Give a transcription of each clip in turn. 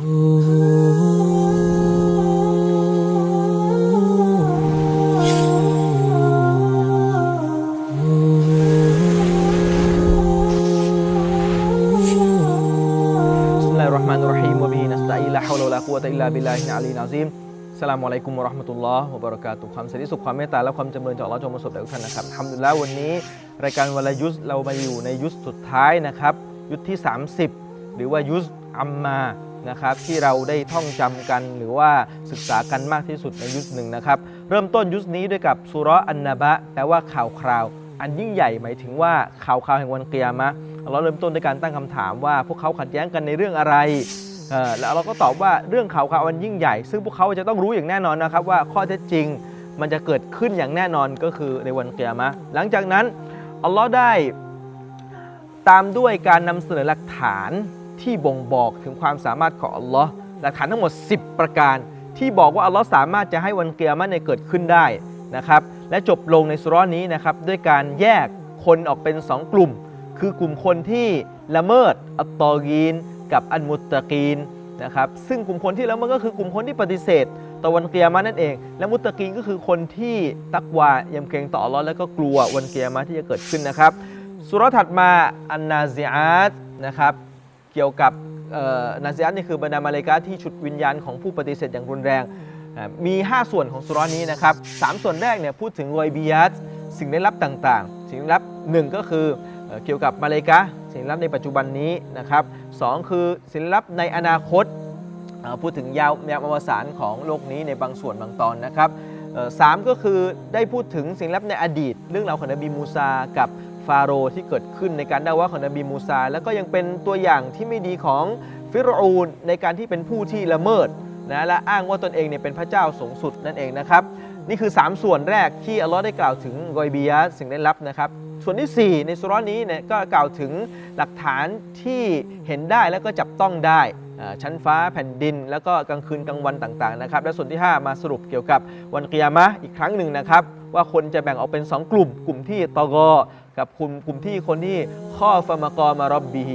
วตอิลลาบิลลาฮิอาลีนาซิมสลามอะลัยกุมวะราะห์มะตุลลอฮ์วะบะเราะกาตุความสันติสุขความเมตตาและความจำเริญจากอัลลอฮ์จงประสบแด่ทุกท่านนะครับทำแล้ววันนี้ รายการวลายุสเรามาอยู่ในยุสสุดท้ายนะครับ ยุสที่ 30 หรือว่ายุสอัมมา นะครับที่เราได้ท่องจำกันหรือว่าศึกษากันมากที่สุดในยุสหนึ่งนะครับ เริ่มต้นยุสนี้ด้วยกับสุรอันนบะแปลว่าข่าวคราว อันยิ่งใหญ่หมายถึงว่าข่าวคราวแห่งวันเกียามะเราเริ่มต้นด้วยการตั้งคำถามว่า พวกเขาขัดแย้งกันในเรื่องอะไรแล้วเราก็ตอบว่าเรื่องข่าวข่าวอันยิ่งใหญ่ ซึ่งพวกเขาจะต้องรู้อย่างแน่นอนนะครับว่าข้อเท็จจริงมันจะเกิดขึ้นอย่างแน่นอนก็คือในวันเกียามะห์หลังจากนั้นอัลลอฮ์ได้ตามด้วยการนำเสนอหลักฐาน ที่บ่งบอกถึงความสามารถของอัลลอฮ์หลักฐานทั้งหมด 10 ประการ ที่บอกว่าอัลลอฮ์สามารถจะให้วันเกียามะห์เนี่ยเกิดขึ้นได้นะครับและจบลงในสุราะห์นี้นะครับด้วยการแยกคนออกเป็น 2 กลุ่ม คือกลุ่มคนที่ละเมิดอัตตอกีน กับอันมุตตะกีนนะครับซึ่งกลุ่มคนที่ละเมิดก็คือกลุ่มคนที่ปฏิเสธต่อวันเกียร์มานั่นเอง และมุตตะกีนก็คือคนที่ตักวายำเกรงต่ออัลลอฮ์แล้วก็กลัววันเกียร์มาที่จะเกิดขึ้นนะครับสุราะห์ถัดมาอันนาซิอาตนะครับ เกี่ยวกับนาซิอาตนี่คือบรรดามาเลกาที่ฉุดวิญญาณของผู้ปฏิเสธอย่างรุนแรง มี 5 ส่วนของสุรานี้นะครับสามส่วนแรกเนี่ยพูดถึงรอยบียัตสิ่งได้รับต่างๆ สิ่งได้รับหนึ่งก็คือเออเกี่ยวกับมาเลกะห์สิ่งลี้ลับในปัจจุบันนี้นะครับสองคือสิ่งลี้ลับในอนาคตพูดถึงยาวยามอวสานของโลกนี้ในบางส่วนบางตอนนะครับสามก็คือได้พูดถึงสิ่งลับในอดีต เรื่องราวของนบีมูซากับ ฟาโรห์ที่เกิดขึ้นในการด่าว่าของนบีมูซา แล้วก็ยังเป็นตัวอย่างที่ไม่ดีของฟิรูนในการที่เป็นผู้ที่ละเมิดนะและอ้างว่าตนเองเนี่ยเป็นพระเจ้าสูงสุดนั่นเองนะครับ นี่คือ 3 ส่วนแรกที่อัลลอฮ์ได้กล่าวถึงกอยบียะสิ่งได้รับนะครับ ส่วนที่ 4 ในสุรานี้เนี่ยก็กล่าวถึงหลักฐานที่เห็นได้แล้วก็จับต้องได้ชั้นฟ้าแผ่นดิน แล้วก็กลางคืนกลางวันต่างๆนะครับ และส่วนที่ 5 มาสรุปเกี่ยวกับวันกิยามะอีกครั้งหนึ่งนะครับ ว่าคนจะแบ่งออกเป็น 2 กลุ่ม กลุ่มที่ตอกอ กับกลุ่มกลุ่มที่คนที่ข้อฟามากอมารอบบี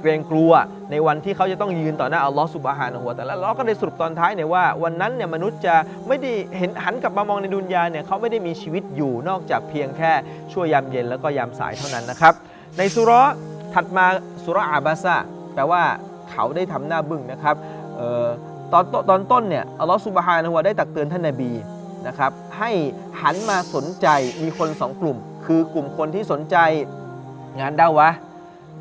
เกรงกลัวในวันที่เขาจะต้องยืนต่อหน้าอัลลอฮ์สุบฮานะฮูวะตะอาลาแล้วเราก็ได้สรุปตอนท้ายเนี่ยว่า วันนั้นเนี่ยมนุษย์จะไม่ได้เห็นหันกลับมามองในดุนยาเนี่ยเขาไม่ได้มีชีวิตอยู่นอกจากเพียงแค่ช่วยยามเย็นแล้วก็ยามสายเท่านั้นนะครับ ในสุราะถัดมาสุราะอาบาซะแปลว่าเขาได้ทำหน้าบึ้งนะครับออตอนตอนต้นเนี่ยอัลลอฮ์สุบฮานะฮูวได้ตักเตือนท่านนบีนะครับให้หันมาสนใจมีคนสองกลุ่ม คือกลุ่มคนที่สนใจงานดาวะ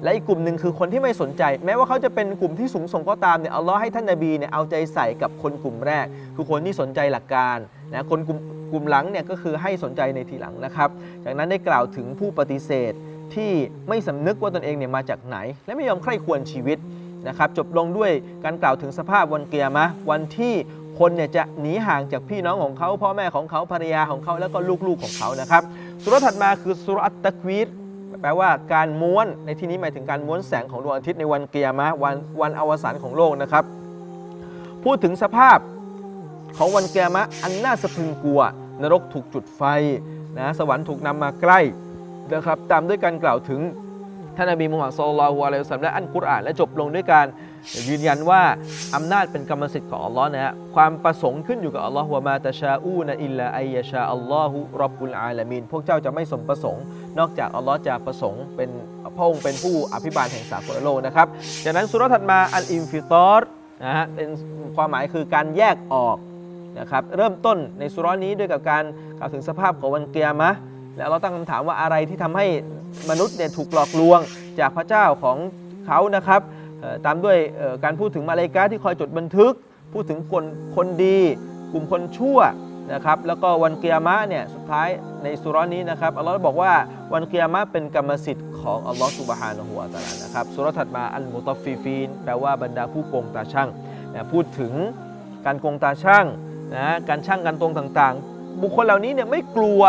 และอีกกลุ่มหนึ่งคือคนที่ไม่สนใจ แม้ว่าเขาจะเป็นกลุ่มที่สูงส่งก็ตามเนี่ยอัลลอฮ์ให้ท่านนาบีเนี่ยเอาใจใส่กับคนกลุ่มแรก คือคนที่สนใจหลักการนะคนกลุ่มกลุ่มหลังเนี่ยก็คือให้สนใจในทีหลังนะครับ จากนั้นได้กล่าวถึงผู้ปฏิเสธที่ไม่สำนึกว่าตนเองเนี่ยมาจากไหน และไม่ยอมใคร่ควรชีวิตนะครับจบลงด้วยการกล่าวถึงสภาพวันเกียร์มะวันที่ คนเนี่ยจะหนีห่างจากพี่น้องของเขา พ่อแม่ของเขาภรรยาของเขาแล้วก็ลูกๆของเขานะครับสุรถัดมาคือสุรอัตตะกวีดแปลว่าการม้วนในที่นี้หมายถึงการม้วนแสงของดวงอาทิตย์ในวันเกียร์มะวันวันอวสานของโลกนะครับ พูดถึงสภาพของวันเกียร์มะอันน่าสะพรึงกลัว นรกถูกจุดไฟนะสวรรค์ถูกนำมาใกล้นะครับตามด้วยการกล่าวถึง ท่านนบีมุฮัมมัดศ็อลลัลลอฮุอะลัยฮิวะซัลลัมและอันกุรอานและจบลงด้วยการยืนยันว่าอำนาจเป็นกรรมสิทธิ์ของอัลลอฮ์นะฮะความประสงค์ขึ้นอยู่กับอัลลอฮ์วะมาตะชาอูนอิลลาอัยยชาอัลลอฮุรับบุลอาลามีนพวกเจ้าจะไม่สมประสงค์ นอกจากอัลลอฮ์จะประสงค์เป็นพระองค์เป็นผู้อภิบาลแห่งสากลโลกนะครับจากนั้นสุรถัดมาอัลอิมฟิตอร์นะฮะเป็นความหมายคือการแยกออกนะครับเริ่มต้นในสุราะห์นี้ด้วยกับการกล่าวถึงสภาพของวันเกียามะ แล้วเราตั้งคำถามว่าอะไรที่ทำให้มนุษย์เนี่ยถูกหลอกลวงจากพระเจ้าของเขานะครับตามด้วยการพูดถึงมาเลกาที่คอยจดบันทึก พูดถึงคนคนดี กลุ่มคนชั่วนะครับแล้วก็วันเกียร์มะเนี่ยสุดท้ายในสุราะห์นี้นะครับอัลลอฮ์บอกว่าวันเกียร์มะเป็นกรรมสิทธิ์ของอัลลอฮ์สุบฮานะฮูวะตะอาลานะครับสุราะห์ถัดมาอัลมุตอฟฟิฟีนแปลว่าบรรดาผู้โกงตาช่างนะพูดถึงการโกงตาช่างนะการช่างการตรงต่างๆ บุคคลเหล่านี้เนี่ยไม่กลัว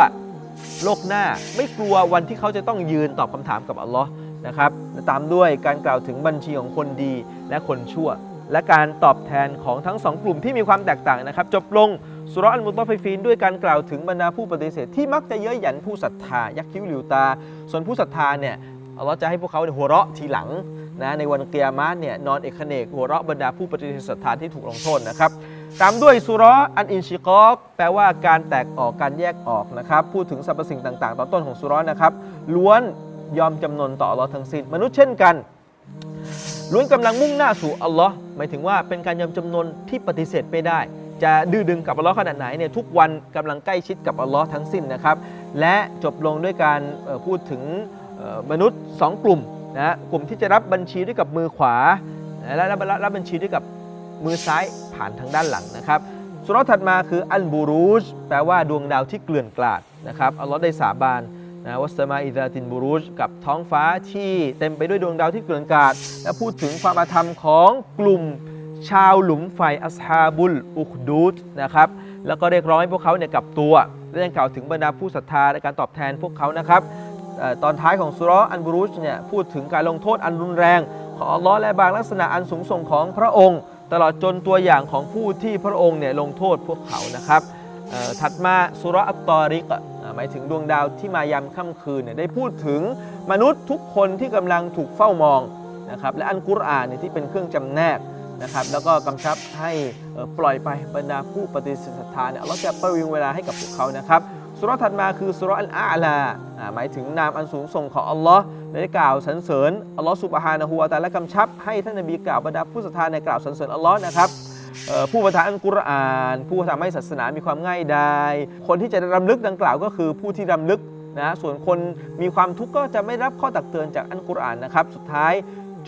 โลกหน้า ไม่กลัววันที่เขาจะต้องยืนตอบคำถามกับอัลลอฮ์นะครับตามด้วยการกล่าวถึงบัญชีของคนดีและคนชั่ว และการตอบแทนของทั้งสองกลุ่มที่มีความแตกต่างนะครับ จบลงสุราะห์อันมุตอฟฟิฟีนด้วยการกล่าวถึงบรรดาผู้ปฏิเสธที่มักจะเย้ยหยันผู้ศรัทธายักคิ้วหลิวตา ส่วนผู้ศรัทธาเนี่ย อัลลอฮ์จะให้พวกเขาหัวเราะทีหลังนะในวันเกียรติเนี่ยนอนเอกเนกหัวเราะบรรดาผู้ปฏิเสธศรัทธาที่ถูกลงโทษนะครับตามด้วยสุราะห์อันอินชิกอกแปลว่าการแตกออกการแยกออกนะครับ พูดถึงสรรพสิ่งต่าง ๆ ตอนต้นของสุราะห์นะครับ ล้วนยอมจำนนต่ออัลลอฮ์ทั้งสิ้นมนุษย์เช่นกัน ล้วนกำลังมุ่งหน้าสู่อัลลอฮ์หมายถึงว่าเป็นการยอมจำนนที่ปฏิเสธไม่ได้ จะดื้อดึงกับอัลลอฮ์ขนาดไหนเนี่ยทุกวันกำลังใกล้ชิดกับอัลลอฮ์ทั้งสิ้นนะครับ และจบลงด้วยการพูดถึง มนุษย์ 2 กลุ่มนะกลุ่มที่จะรับบัญชีด้วยกับมือขวา และรับรับรับบัญชีด้วยกับมือซ้ายผ่านทางด้านหลังนะครับสุรถัดมาคืออัลบูรูจแปลว่าดวงดาวที่เกลื่อนกลาดนะครับอัลลอฮ์ได้สาบานนะวัสมาอิซาตินบูรูจกับท้องฟ้าที่เต็มไปด้วยดวงดาวที่เกลื่อนกลาด และพูดถึงความอาธรรมของกลุ่มชาวหลุมไฟอัสฮาบุลอุคดูดนะครับแล้วก็เรียกร้องให้พวกเขาเนี่ยกลับตัวและยังกล่าวถึงบรรดาผู้ศรัทธาในการตอบแทนพวกเขานะครับ ตอนท้ายของสุรอันบุรุชเนี่ยพูดถึงการลงโทษอันรุนแรง ของอัลลอฮ์และบางลักษณะอันสูงส่งของพระองค์ ตลอดจนตัวอย่างของผู้ที่พระองค์เนี่ยลงโทษพวกเขานะครับถัดมาสุรอัตตอริกหมายถึงดวงดาวที่มายามค่ำคืนเนี่ยได้พูดถึงมนุษย์ทุกคนที่กำลังถูกเฝ้ามองนะครับและอันกุรอานเนี่ยที่เป็นเครื่องจำแนกนะครับแล้วก็กำชับให้ปล่อยไปบรรดาผู้ปฏิเสธศรัทธาเนี่ยอัลลอฮ์จะประวิงเวลาให้กับพวกเขานะครับ สุรถัดมาคือสุรอัลอาลาหมายถึงนามอันสูงส่งของอัลลอฮ์ได้กล่าวสรรเสริญอัลลอฮ์สุบฮานะฮูวะตะอาลากำชับให้ท่านนบีกล่าวบรรดาผู้ศรัทธาในกล่าวสรรเสริญอัลลอฮ์นะครับผู้ประทานอัลกุรอาน ผู้ทำให้ศาสนามีความง่ายดายคนที่จะรำลึกดังกล่าวก็คือผู้ที่รำลึกนะส่วนคนมีความทุกข์ก็จะไม่รับข้อตักเตือนจากอัลกุรอานนะครับ สุดท้าย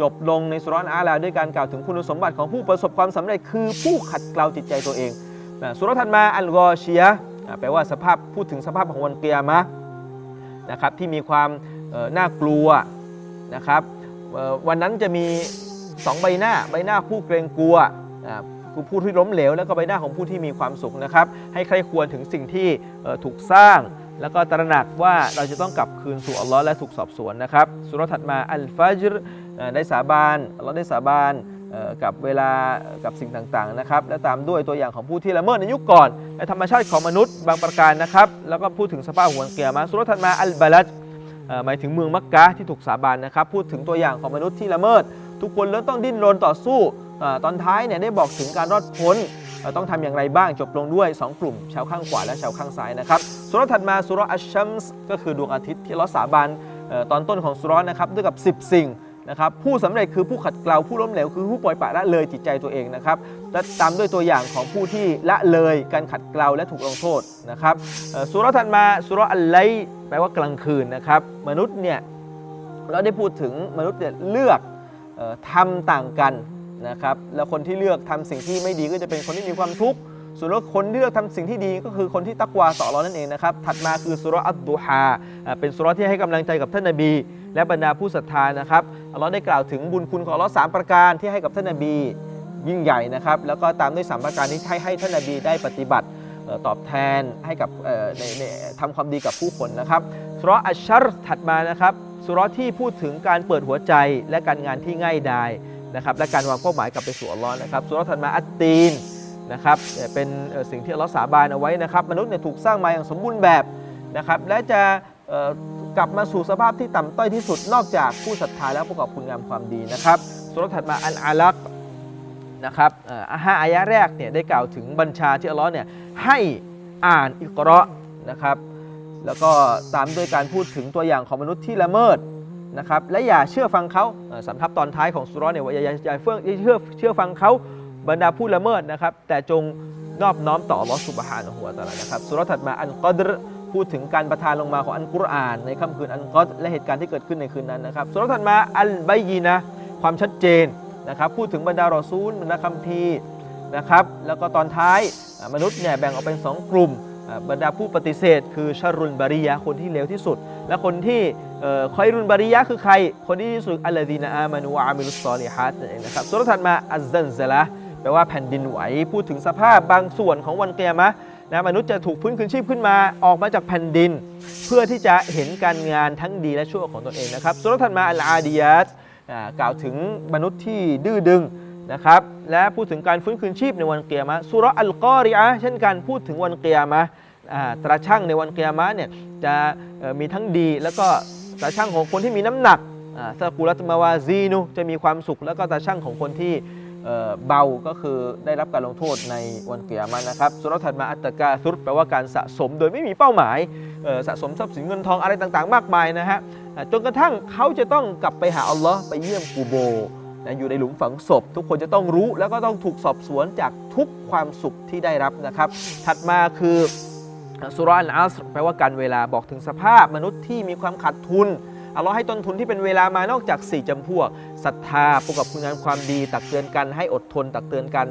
จบลงในสุราะห์อัลอาลาด้วยการกล่าวถึงคุณสมบัติของผู้ประสบความสำเร็จคือผู้ขัดเกลาจิตใจตัวเองนะสุราะห์ถัดมาอัลกอชียะอ่า แปลว่าสภาพพูดถึงสภาพของวันเกียร์มะนะครับที่มีความน่ากลัวนะครับวันนั้นจะมีสองใบหน้าใบหน้าผู้เกรงกลัวคือผู้ที่ล้มเหลว แล้วก็ใบหน้าของผู้ที่มีความสุขนะครับ ให้ใครควรถึงสิ่งที่ถูกสร้าง แล้วก็ตระหนักว่าเราจะต้องกลับคืนสู่อัลลอฮ์และถูกสอบสวนนะครับสุรถัดมาอัลฟาจรได้สาบานอัลลอฮ์ได้สาบาน กับเวลากับสิ่งต่างๆนะครับและตามด้วยตัวอย่างของผู้ที่ละเมิดในยุคก่อนและธรรมชาติของมนุษย์บางประการนะครับแล้วก็พูดถึงสภาพหัวเกียร์มาสุรถัดมาอัลบาลัดหมายถึงเมืองมักกะที่ถูกสาบานนะครับพูดถึงตัวอย่างของมนุษย์ที่ละเมิด ทุกคนเริ่มต้องดิ้นรนต่อสู้ตอนท้ายเนี่ยได้บอกถึงการรอดพ้นต้องทำอย่างไรบ้างจบลงด้วย 2 กลุ่ม ชาวข้างขวาและชาวข้างซ้ายนะครับสุรถัดมาสุรอัชชัมส์ก็คือดวงอาทิตย์ที่เราสาบานตอนต้นของสุรนะครับด้วยกับ 10 สิ่ง นะครับผู้สำเร็จคือผู้ขัดเกลาผู้ล้มเหลวคือผู้ปล่อยปละละเลยจิตใจตัวเองนะครับและตามด้วยตัวอย่างของผู้ที่ละเลยการขัดเกลาและถูกลงโทษนะครับสุราะห์ถัดมาสุรอัลไลแปลว่ากลางคืนนะครับ มนุษย์เนี่ยเราได้พูดถึงมนุษย์เนี่ยเลือกออทำต่างกันนะครับแล้วคนที่เลือกทำสิ่งที่ไม่ดีก็จะเป็นคนที่มีความทุกข์ ส่วนว่าคนที่เลือกทำสิ่งที่ดีก็คือคนที่ตักวาต่ออัลเลาะห์นั่นเองนะครับ ถัดมาคือสุรอัดดูฮาเป็นสุรที่ให้กำลังใจกับท่านนบี และบรรดาผู้ศรัทธานะครับอัลลอฮ์ได้กล่าวถึงบุญคุณของอัลลอฮ์สามประการที่ให้กับท่านนบี ยิ่งใหญ่นะครับ แล้วก็ตามด้วยสามประการที่ให้ให้ท่านนบีได้ปฏิบัติตอบแทนให้กับในในทำความดีกับผู้คนนะครับสุรอัชชัรถัดมานะครับสุรที่พูดถึงการเปิดหัวใจและการงานที่ง่ายดายนะครับและการวางเป้าหมายกลับไปสู่อัลลอฮ์นะครับสุรถัดมาอัตตีน นะครับเป็นสิ่งที่อัลลอฮ์สาบานเอาไว้นะครับ มนุษย์เนี่ยถูกสร้างมาอย่างสมบูรณ์แบบนะครับ และจะกลับมาสู่สภาพที่ต่ำต้อยที่สุดนอกจากผู้ศรัทธาและประกอบคุณงามความดีนะครับสุราะห์ถัดมาอันอาลักนะครับอ่อห้าอายะแรกเนี่ยได้กล่าวถึงบัญชาที่อัลลอฮ์เนี่ยให้อ่านอิกราะนะครับแล้วก็ตามด้วยการพูดถึงตัวอย่างของมนุษย์ที่ละเมิดนะครับและอย่าเชื่อฟังเขาสำทับตอนท้ายของสุราะห์เนี่ยว่าอย่าอย่าอย่าเฟื่องอย่าเชื่อเชื่อฟังเขา บรรดาผู้ละเมิดนะครับ แต่จงนอบน้อมต่ออัลอสุบฮานะฮูวตะอาลานะครับสุรถัดมาอันกอดรพูดถึงการประทานลงมาของอันกุรอาน ในค่ำคืนอันกอดและเหตุการณ์ที่เกิดขึ้นในคืนนั้นนะครับสุรถัดมาอัลไบยีนะความชัดเจนนะครับ พูดถึงบรรดารอซูลบรรดาคัมภีร์นะครับ แล้วก็ตอนท้ายมนุษย์เนี่ยแบ่งออกเป็น 2 กลุ่มบรรดาผู้ปฏิเสธ คือชารุนบาริยะคนที่เลวที่สุด และคนที่คอยรุนบาริยะคือใคร คนที่ดีที่สุดอัลลดีนอามานุวะอามิลุสซอลิฮัตนั่นเองนะครับสุรถัดมาอัซซันซะละ ลว่าแผ่นดินไหวพูดถึงสภาพบางส่วนของวันเกียรมะห์นะมนุษย์จะถูกฟื้นคืนชีพขึ้นมาออกมาจากแผ่นดิน เพื่อที่จะเห็นการงานทั้งดีและชั่วของตนเองนะครับสุรถัดมาอัลอาดียัตอ่ากล่าวถึงมนุษย์ที่ดื้อดึงนะครับและพูดถึงการฟื้นคืนชีพในวันเกียรมะสุรอัลกอริอะเช่นกันพูดถึงวันเกียรมะตราช่างในวันเกียรมะเนี่ยจะมีทั้งดีแล้วก็ตราช่างของคนที่มีน้ำหนักอ่าซากุรัตมาวาซีนุจะมีความสุขแล้วก็ตาช่างของคนที่ เบาก็คือได้รับการลงโทษในวันเกียรมันนะครับสุรถัดมาอัตตะกาซุรแปลว่าการสะสมโดยไม่มีเป้าหมายสะสมทรัพย์สินเงินทองอะไรต่างๆ มากมายนะฮะจนกระทั่งเขาจะต้องกลับไปหาอัลลอฮ์ไปเยี่ยมกูโบนะอยู่ในหลุมฝังศพ ทุกคนจะต้องรู้แล้วก็ต้องถูกสอบสวนจากทุกความสุขที่ได้รับนะครับ ถัดมาคือสุรานอัสแปลว่าการเวลาบอกถึงสภาพมนุษย์ที่มีความขาดทุน อัลลอฮ์ให้ต้นทุนที่เป็นเวลามานอกจาก 4จำพวกศรัทธาประกอบคุณงามความดี ตักเตือนกันให้อดทน ตักเตือนกัน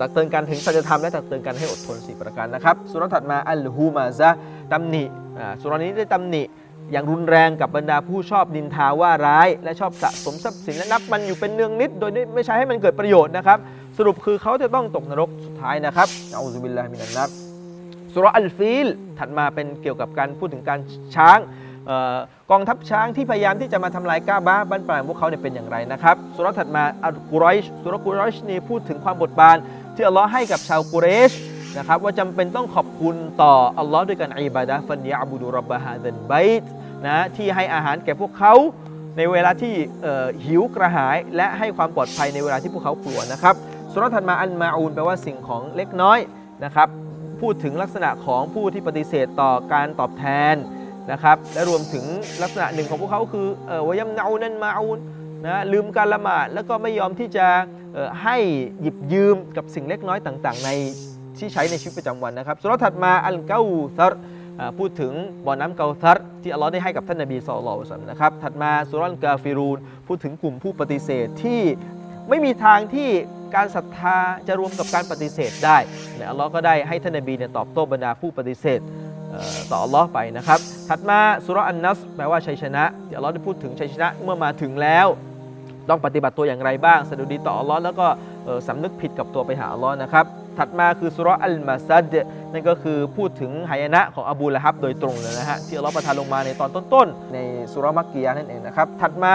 ตักเตือนกันถึงสัจธรรมและตักเตือนกันให้อดทน 4 ประการนะครับสุรถัดมาอัลฮูมาซะตำหนิอ่าสุรนี้ได้ตำหนิอย่างรุนแรงกับบรรดาผู้ชอบดินทาว่าร้าย และชอบสะสมทรัพย์สินและนับมันอยู่เป็นเนืองนิด โดยไม่ใช้ให้มันเกิดประโยชน์นะครับ สรุปคือเขาจะต้องตกนรกสุดท้ายนะครับอัลลอฮฺบิลลาฮิมินันนัรสุรอัลฟีลถัดมาเป็นเกี่ยวกับการพูดถึงการช้าง กองทัพช้างที่พยายามที่จะมาทำลายกาบาบ้านปลายพวกเขาเนี่ยเป็นอย่างไรนะครับสุรถัดมาอัลกุรอยชสุรกุรอยชนี่พูดถึงความบทบาทที่อัลลอฮ์ให้กับชาวกุเรชนะครับว่าจำเป็นต้องขอบคุณต่ออัลลอฮ์ด้วยการอิบาดะฟันยะบุดุรบบะฮาดันไบต์นะที่ให้อาหารแก่พวกเขาในเวลาที่หิวกระหาย และให้ความปลอดภัยในเวลาที่พวกเขากลัวนะครับสุรถัดมาอันมาอูนแปลว่าสิ่งของเล็กน้อยนะครับพูดถึงลักษณะของผู้ที่ปฏิเสธต่อการตอบแทน นะครับ และรวมถึงลักษณะหนึ่งของพวกเขาคือเอ่อวยัมนาอูนันมาอูนนะลืมการละหมาดแล้วก็ไม่ยอมที่จะให้หยิบยืมกับสิ่งเล็กน้อยต่างๆ ในที่ใช้ในชีวิตประจำวันนะครับสุราะห์ถัดมาอัลเกาซัรพูดถึงบ่อน้ำเกาซัรที่อัลลอฮ์ได้ให้กับท่านนบีสุลต่านนะครับถัดมาสุรันกาฟิรูนพูดถึงกลุ่มผู้ปฏิเสธที่ไม่มีทางที่การศรัทธาจะรวมกับการปฏิเสธได้และอัลลอฮ์ก็ได้ให้ท่านนบีเนี่ยตอบโต้บรรดาผู้ปฏิเสธ ต่ออัลลอฮ์ไปนะครับ ถัดมาสุรอันนัสแปลว่าชัยชนะที่อัลลอฮ์ได้พูดถึงชัยชนะเมื่อมาถึงแล้ว ต้องปฏิบัติตัวอย่างไรบ้างสะดุดีต่ออัลลอฮ์แล้วก็สำนึกผิดกับตัวไปหาอัลลอฮ์นะครับ ถัดมาคือสุรอัลมาซัดนั่นก็คือพูดถึงหายนะของอบูละฮับโดยตรงเลยนะฮะที่อัลลอฮ์ประทานลงมาในตอนต้นๆในสุรมักกียะนั่นเองนะครับ ถัดมา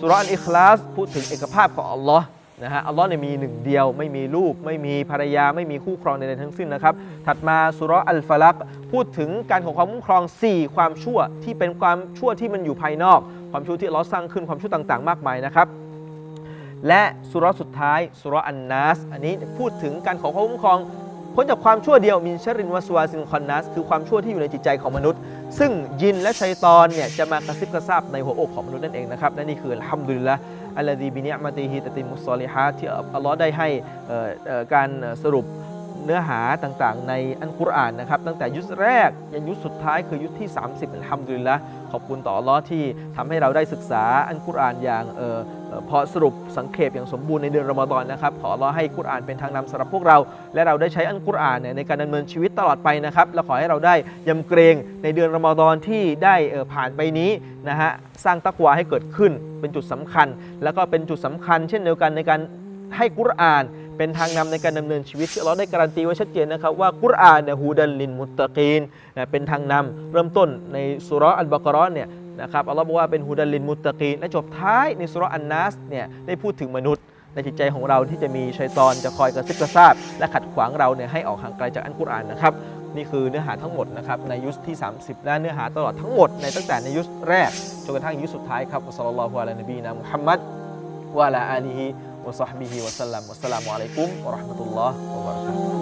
สุรอัลอิคลาสพูดถึงเอกภาพของอัลลอฮ์ นะฮะอัลลอฮ์เนี่ยมีหนึ่งเดียว ไม่มีลูก ไม่มีภรรยา ไม่มีคู่ครองใดๆทั้งสิ้นนะครับ ถัดมาสุรอัลฟาลักพูดถึงการของความคุ้มครอง 4 ความชั่วที่เป็นความชั่วที่มันอยู่ภายนอก ความชั่วที่อัลลอฮ์สร้างขึ้นความชั่วต่างๆ มากมายนะครับและสุรสุดท้ายสุรอันนัสอันนี้พูดถึงการขอความคุ้มครองพ้นจากความชั่วเดียวมินชรินวะสวาซินคอนนัสคือความชั่วที่อยู่ในจิตใจของมนุษย์ ซึ่งยินและชัยตอนเนี่ยจะมากระซิบกระซาบในหัวอกของมนุษย์นั่นเองนะครับและนี่คืออัลฮัมดุลิลละอัลลอฮีบินิยมาติฮิตติมุสซอลิฮะที่อัลลอฮ์ได้ให้การสรุปเนื้อหาต่างๆ ในอันกุรอานนะครับตั้งแต่ยุคแรกยันยุคสุดท้ายคือยุคที่ 30อัลฮัมดุลิลละขอบคุณต่ออัลลอฮ์ที่ทำให้เราได้ศึกษาอันกุรอานอย่างเอ่อ พอสรุปสังเขปอย่างสมบูรณ์ในเดือนรอมฎอนนะครับ ขออัลลอให้กุรอานเป็นทางนำสำหรับพวกเรา และเราได้ใช้อันกุรอานในการดำเนินชีวิตตลอดไปนะครับ และขอให้เราได้ยำเกรงในเดือนรอมฎอนที่ได้ผ่านไปนี้นะฮะ สร้างตักวาให้เกิดขึ้นเป็นจุดสำคัญ แล้วก็เป็นจุดสำคัญ เช่นเดียวกันในการ ให้กุราน เป็นทางนำในการดำเนินชีวิตที่เราได้การันตีไว้ชัดเจนนะครับว่ากุรานเนี่ยฮูดันลินมุตตะกีนเป็นทางนำเริ่มต้นในสุรอัลบากรอนเนี่ยนะครับอัลลอฮ์บอกว่าเป็นฮูดันลินมุตตะกีนและจบท้ายในสุรอันนัสเนี่ยได้พูดถึงมนุษย์ในจิตใจของเราที่จะมีชัยตอนจะคอยกระซิบกระซาบ และขัดขวางเราเนี่ยให้ออกห่างไกลจากอันกุรานนะครับนี่คือเนื้อหาทั้งหมดนะครับในยุสที่ 30 และเนื้อหาตลอดทั้งหมดในตั้งแต่ในยุสแรกจนกระทั่งยุสสุดท้ายครับอัสลลอฮฺวะลานบีนะมุฮัมมัดวะลาอาลีฮิ وصحبه وسلم. والسلام عليكم ورحمة الله وبركاته.